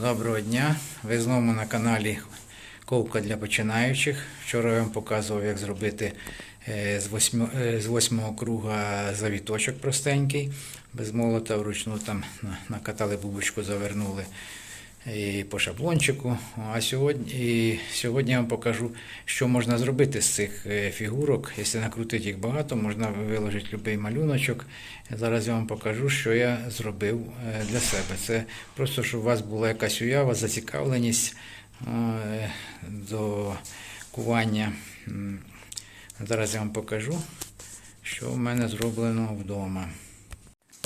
Доброго дня! Ви знову на каналі Ковка для починаючих. Вчора я вам показував, як зробити е, з восьми- е, з восьмого круга завіточок простенький, без молота вручну там на- накатали бубочку, завернули і по шаблончику. А сьогодні, і сьогодні я вам покажу, що можна зробити з цих е, фігурок. Якщо накрутити їх багато, можна виложити будь-який малюночок. Зараз я вам покажу, що я зробив е, для себе. Це просто, щоб у вас була якась уява, зацікавленість е, до кування. Зараз я вам покажу, що в мене зроблено вдома.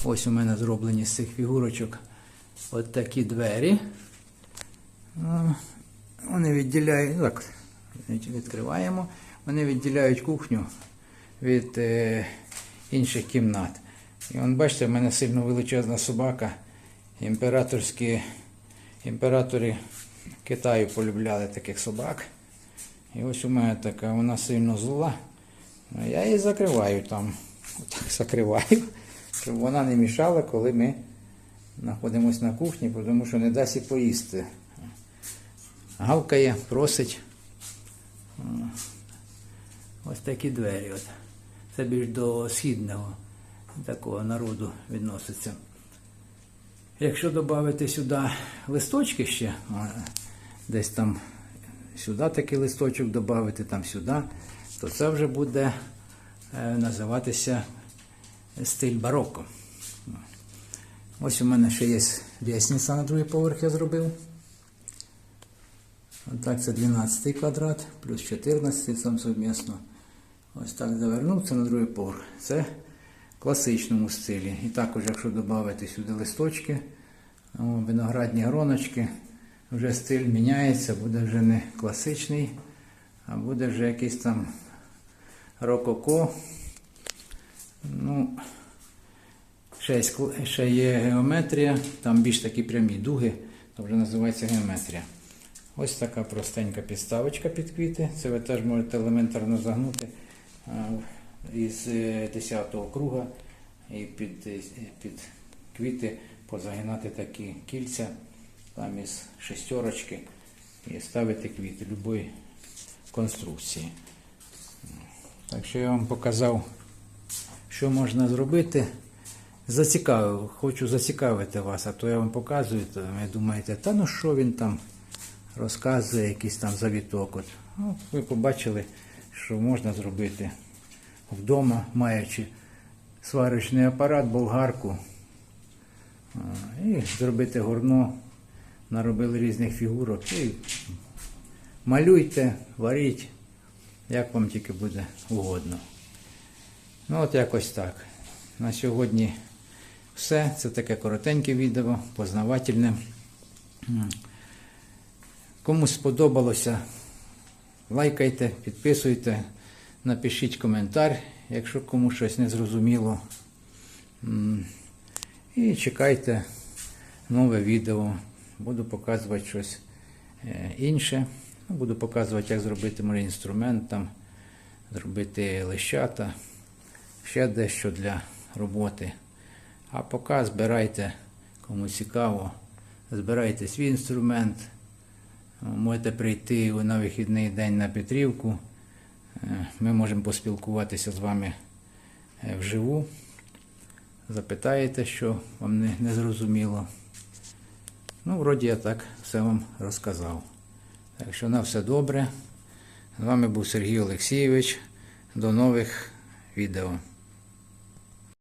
Ось у мене зроблені з цих фігурочок от такі двері. Вони відділяють, так, відкриваємо, вони відділяють кухню від е, інших кімнат. І он, бачите, в мене сильно величезна собака. Імператорські імператори Китаю полюбляли таких собак. І ось у мене така, вона сильно зла. Я її закриваю там. Отак закриваю, щоб вона не мішала, коли ми знаходимося на кухні, тому що не дасть і поїсти. Гавкає, просить. Ось такі двері. От. Це більш до східного такого народу відноситься. Якщо додати сюди листочки ще, десь там сюди такий листочок додати, там сюди, то це вже буде е, називатися стиль бароко. Ось у мене ще є лісниця на другий поверх я зробив. Отак це 12 квадрат, плюс 14 там совмісно. Ось так завернув це на другий поверх. Це в класичному стилі. І також, якщо додати сюди листочки, виноградні гроночки, вже стиль міняється, буде вже не класичний, а буде вже якийсь там рококо. Ну, ще є геометрія, там більш такі прямі дуги, то вже називається геометрія. Ось така простенька підставочка під квіти. Це ви теж можете елементарно загнути із 10-го круга і під, е, під квіти позагинати такі кільця там із шестерочки і ставити квіти любої конструкції. Так що я вам показав, що можна зробити. Зацікавив, хочу зацікавити вас, а то я вам показую, то ви думаєте, та ну що він там розказує, якийсь там завіток. От. Ну, ви побачили, що можна зробити вдома, маючи сварочний апарат, болгарку. І зробити горно, наробили різних фігурок. І малюйте, варіть, як вам тільки буде угодно. Ну, от якось так. На сьогодні все. Це таке коротеньке відео, познавательне. М. Кому сподобалося, лайкайте, підписуйте, напишіть коментар, якщо кому щось не зрозуміло. І чекайте нове відео. Буду показувати щось е, інше. Ну, Буду показувати, як зробити може, інструмент, там, зробити лещата, ще дещо для роботи. А поки збирайте, кому цікаво, збирайте свій інструмент. Можете прийти на вихідний день на Петрівку. Е, Ми можемо поспілкуватися з вами е, вживу. Запитаєте, що вам не, не зрозуміло. Ну, вроді я так все вам розказав. Так що на все добре. З вами був Сергій Олексійович. До нових відео.